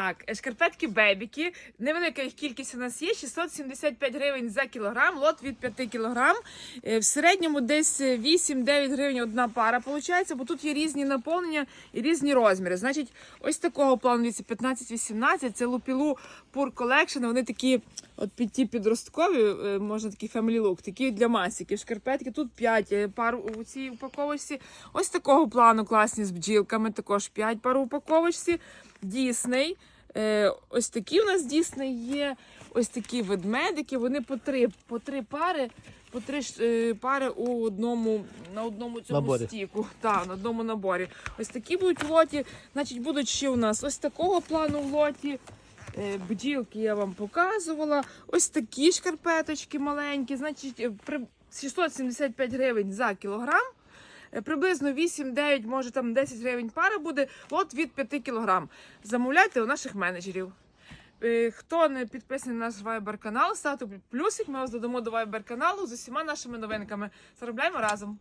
Так, е, шкарпетки бебіки. Невелика їх кількість у нас є. 675 гривень за кілограм, лот від 5 кілограм. Е, В середньому десь 8-9 гривень одна пара виходить, бо тут є різні наповнення і різні розміри. Значить, ось такого плану дивіться, 15-18, це лупілу Pure Collection. Вони такі, от під ті підросткові, е, можна такий family look, такі для масиків. Шкарпетки тут 5 пар у цій упаковочці. Ось такого плану класні з бджілками, також 5 пар у упаковочці. Дісней. Е, ось такі у нас Дісней є. Ось такі ведмедики. Вони по три, по три пари, по три е, пари у одному на одному цьому Наборі. стіку. Так, на одному наборі. Ось такі будуть в лоті. Значить, будуть ще у нас ось такого плану в лоті. Е, Бджілки я вам показувала. Ось такі шкарпеточки маленькі. Значить, при 675 гривень за кілограм. Е, Приблизно 8-9, може там 10 гривень пара буде, от від 5 кг. Замовляйте у наших менеджерів. Е, Хто не підписаний на наш Viber канал, ставте плюсик, ми вас додамо до Viber каналу з усіма нашими новинками. Заробляємо разом.